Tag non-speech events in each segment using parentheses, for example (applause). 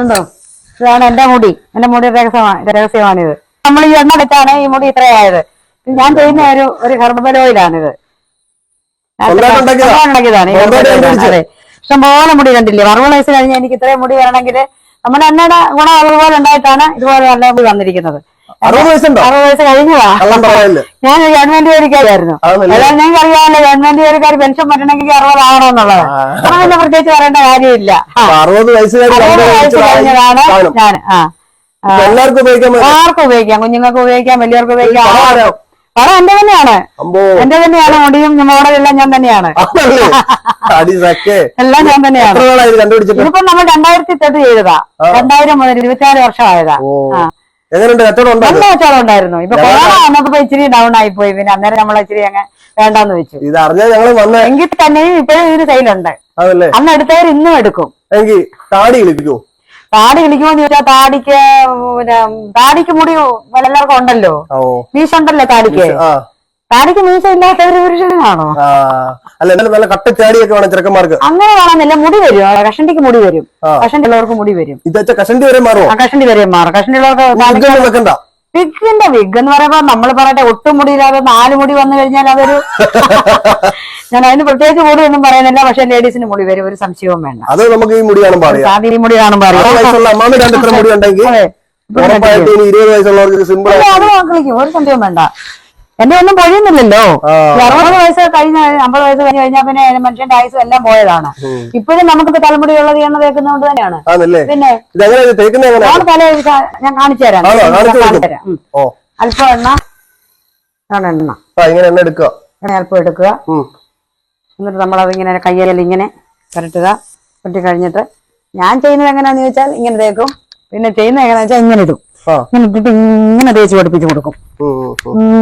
ഉണ്ടോ? ഇതാണ് എന്റെ മുടി. എന്റെ മുടി രഹസ്യമാണ് രഹസ്യമാണിത്. നമ്മൾ ഈ എണ്ണ എടുത്താണ് ഈ മുടി ഇത്രയായത് ഇത് ഞാൻ ചെയ്യുന്ന ഒരു ഒരു ഹെർബൽ ഓയിലാണിത്. ഉണ്ടാക്കിയതാണ് ഇഷ്ടംപോലെ മുടി കണ്ടില്ലേ? അറുപത് വയസ്സ് കഴിഞ്ഞ് എനിക്ക് ഇത്രയും മുടി വരണമെങ്കിൽ നമ്മുടെ എണ്ണയുടെ ഗുണം അതുപോലെ ഉണ്ടായിട്ടാണ് ഇതുപോലെ നല്ല മുടി വന്നിരിക്കുന്നത്. അറുപത് വയസ്സുണ്ടോ? അറുപത് വയസ്സ് കഴിഞ്ഞതാ. ഞാൻ ഗവൺമെന്റ് ജോലിക്കാരായിരുന്നു? അതായത് നിങ്ങൾക്ക് അറിയാമല്ലോ ഗവൺമെന്റ് ജോലിക്കാർ പെൻഷൻ പറ്റണമെങ്കിൽ അറുപത് ആവണമെന്നുള്ളത് ആ. അപ്പൊ പിന്നെ പ്രത്യേകിച്ച് പറയേണ്ട കാര്യമില്ല. അറുപത് വയസ്സ് കഴിഞ്ഞതാണ് ഞാൻ. ആ. എല്ലാവർക്കും ഉപയോഗിക്കാൻ ആർക്കും ഉപയോഗിക്കാം. കുഞ്ഞുങ്ങൾക്ക് ഉപയോഗിക്കാം വലിയവർക്ക് ഉപയോഗിക്കാം. പടം എന്റെ തന്നെയാണ്. എന്റെ തന്നെയാണ്. മുടിയും മോഡലെല്ലാം ഞാൻ തന്നെയാണ്. എല്ലാം ഞാൻ തന്നെയാണ്. (laughs) ഇതിപ്പോ നമ്മൾ രണ്ടായിരത്തി തൊട്ട് ചെയ്തതാ. രണ്ടായിരം മുതൽ ഇരുപത്തിനാല് വർഷമായതാ. എങ്ങനെയുണ്ട്? കച്ചവടം ഉണ്ടോ? നല്ല കച്ചവടം ഉണ്ടായിരുന്നു. ഇപ്പൊ കൊറോണ വന്നപ്പോ ഇച്ചിരി ഡൗൺ ആയി പോയി. പിന്നെ അന്നേരം നമ്മൾ ഇച്ചിരി അങ്ങ് വേണ്ടാന്ന് വെച്ചു. ഇത് അറിഞ്ഞാൽ ഞങ്ങൾ വന്ന എങ്കിൽ തന്നെയും ഇപ്പോഴും ഇതിന് സെയിലുണ്ട് അതല്ലേ? അന്ന് എടുത്തവർ ഇന്നും എടുക്കും. എനിക്ക് താടി കളിപ്പിക്കോ? താടി കളിക്കുമോന്ന് ചോദിച്ചാൽ താടിക്ക് പിന്നെ താടിക്ക് മുടി എല്ലാവർക്കും ഉണ്ടല്ലോ. മീശ ഉണ്ടല്ലോ താടിക്ക്. താടിക്ക് മീശ ഇല്ലാത്തവര് പുരുഷനാണോ ആ അല്ല എന്നാലും നല്ല കട്ട ചാടിയൊക്കെ വേണം ചെറുക്കന്മാർക്ക്. അങ്ങനെ വേണമെന്നില്ല മുടി വരും. കഷണ്ടിക്ക് മുടി വരും. കഷണ്ടി ഉള്ളവർക്ക് മുടി വരും. ഇത് കഷണ്ടി വരെ മാറുമോ കഷണ്ടി വരെ മാറും. കഷണ്ടി ഉള്ളവർക്ക് വിഗിന്റെ വിഗ് എന്ന് പറയുമ്പോ നമ്മൾ പറയട്ടെ ഒട്ടും മുടിയില്ലാതെ നാല് മുടി വന്നു കഴിഞ്ഞാൽ അതൊരു (laughs) ഞാൻ അതിന് പ്രത്യേകിച്ച് മുടി ഒന്നും പറയുന്നില്ല പക്ഷെ ലേഡീസിന് മുടി വരും ഒരു സംശയവും വേണ്ട. അത് നമുക്ക് ഈ മുടി കാണുമ്പോ പറയാം സാധി മുടി കാണുമ്പോ അറിയാം. അറുപത് വയസ്സുള്ള അമ്മാമ രണ്ട് ഇത്ര മുടി ഉണ്ടെങ്കിൽ അതെ. ഇപ്പൊ ഉറപ്പായിട്ട് ഇനി ഇരുപത് വയസ്സുള്ളവർക്ക് സിമ്പിൾ അത് കളിക്കും ഒരു സംശയവും വേണ്ട. എന്റെ ഒന്നും പൊഴിയുന്നില്ലല്ലോ. അറുപത് വയസ്സ് കഴിഞ്ഞ അമ്പത് വയസ്സ് കഴിഞ്ഞ് കഴിഞ്ഞാൽ പിന്നെ മനുഷ്യന്റെ ആയുസ് എല്ലാം പോയതാണ്. ഇപ്പോഴും നമുക്ക് തലമുടി തലമുടിയുള്ളത് എണ്ണ തേക്കുന്നതുകൊണ്ട് തന്നെയാണ്. പിന്നെ ഞാൻ തല ഞാൻ കാണിച്ചു തരാം. കാണിച്ചു അല്പം എണ്ണ. എണ്ണ. എണ്ണ എടുക്കുക. എണ്ണ അല്പം എടുക്കുക. എന്നിട്ട് നമ്മളത് ഇങ്ങനെ കയ്യലിൽ ഇങ്ങനെ പുരട്ടുക. പുരട്ടി കഴിഞ്ഞിട്ട് ഞാൻ ചെയ്യുന്നത് എങ്ങനെയാന്ന് ചോദിച്ചാൽ ഇങ്ങനെ തേക്കും. പിന്നെ ചെയ്യുന്നത് എങ്ങനെയാന്ന് വെച്ചാൽ ഇങ്ങനെ ഇടും. ഇങ്ങനെ ഇങ്ങനെ തേച്ച് പഠിപ്പിച്ചു കൊടുക്കും.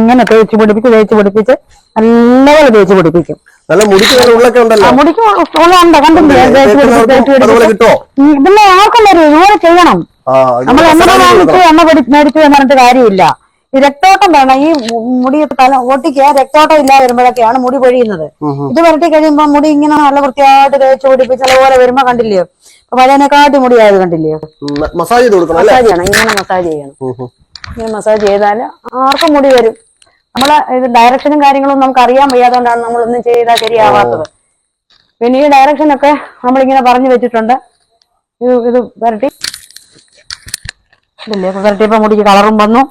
ഇങ്ങനെ തേച്ച് പിടിപ്പിച്ച് തേച്ച് പിടിപ്പിച്ച് നല്ലപോലെ തേച്ച് പിടിപ്പിക്കും. നല്ല മുടിക്ക് ഉള്ളൊക്കെ ഉണ്ടല്ലോ. മുടിക്ക് ഉള്ളുണ്ട് കണ്ടില്ലേ? ആർക്കും വരും ഇതുപോലെ ചെയ്യണം. നമ്മൾ വാങ്ങിച്ച്. എണ്ണ പിടി മേടിച്ചു എന്ന് പറഞ്ഞിട്ട് കാര്യമില്ല. രക്തോട്ടം വേണം. ഈ മുടി തല ഒട്ടിക്ക് രക്തോട്ടം ഇല്ലാതെ വരുമ്പോഴൊക്കെയാണ് മുടി പൊഴിയുന്നത്. ഇത് വരട്ടി കഴിയുമ്പോ മുടി ഇങ്ങനെ നല്ല വൃത്തിയായിട്ട് തേച്ച് പിടിപ്പിച്ച് അതുപോലെ വരുമ്പോ കണ്ടില്ലയോ? ഇപ്പൊ പഴയനെക്കാട്ടി മുടിയായത് കണ്ടില്ലയോ? മസാജ് ചെയ്യണം. ഇങ്ങനെ മസാജ് ചെയ്യണം. ഇങ്ങനെ മസാജ് ചെയ്താൽ ആർക്കും മുടി വരും. നമ്മളെ ഇത് ഡയറക്ഷനും കാര്യങ്ങളും നമുക്ക് അറിയാൻ വയ്യാത്തതുകൊണ്ടാണ് നമ്മളൊന്നും ചെയ്താൽ ശരിയാവാത്തത്. പിന്നെ ഈ ഡയറക്ഷനൊക്കെ നമ്മളിങ്ങനെ പറഞ്ഞു വെച്ചിട്ടുണ്ട്. ഇത് വരട്ടി ഇല്ലേ? ഇപ്പൊ പുരട്ടിയപ്പോ മുടിക്ക് കളറും വന്നു.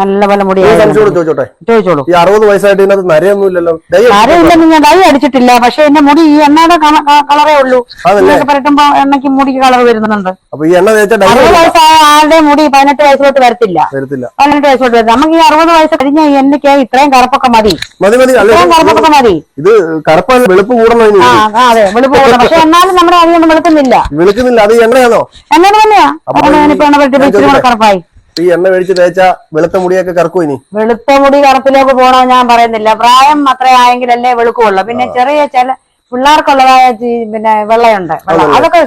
നല്ല പോലെ മുടി ചോദിച്ചോട്ടെ? ചോദിച്ചോളൂ. ഈ അറുപത് വയസ്സായിട്ട് ഇതിനകത്ത് നരയൊന്നും ഇല്ലല്ലോ നരയില്ലെന്ന് ഞാൻ ഡൈ അടിച്ചിട്ടില്ല. പക്ഷെ എന്റെ മുടി ഈ എണ്ണയുടെ കളറേ ഉള്ളൂ. പരട്ടുമ്പോ എണ്ണയ്ക്ക് മുടിക്ക് കളർ വരുന്നുണ്ട്. അപ്പൊ ഈ എണ്ണ അറുപത് വയസ്സായ ആളുടെ മുടി പതിനെട്ട് വയസ്സിലോട്ട് വരത്തില്ല. വരത്തില്ല. പതിനെട്ട് വയസ്സോട്ട് വരും നമുക്ക് ഈ അറുപത് വയസ്സ് കഴിഞ്ഞ എണ്ണയ്ക്ക് ഇത്രയും കറുപ്പൊക്കെ മതി. മതി മതി. കറുപ്പൊക്കെ മതി. ഇത് കറുപ്പ് വെളുപ്പ് കൂടണം അതെ. വെളുപ്പ് കൂടണം. പക്ഷെ എന്നാലും നമ്മുടെ അധികം വെളുക്കുന്നില്ല. വെളുക്കുന്നില്ല. അത് എണ്ണയാണോ? എണ്ണ തന്നെയാ. അപ്പൊ അപ്പൊ ഞാനിപ്പോ എണ്ണ പറ്റി? കറുപ്പായി. ഈ എണ്ണ മേടിച്ച് തേച്ച വെളുത്ത മുടിയൊക്കെ കറക്കും ഇനി? വെളുത്ത മുടി കറുപ്പിലേക്ക് പോണോ ഞാൻ പറയുന്നില്ല. പ്രായം അത്ര ആയെങ്കിലല്ലേ വെളുക്കുള്ളൂ. പിന്നെ ചെറിയ ചില പിള്ളേർക്കുള്ളതായ പിന്നെ വെള്ളയുണ്ട്. അതൊക്കെ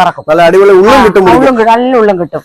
കറക്കും. നല്ല അടിപൊളി ഉള്ളും കിട്ടും. നല്ല ഉള്ളും കിട്ടും.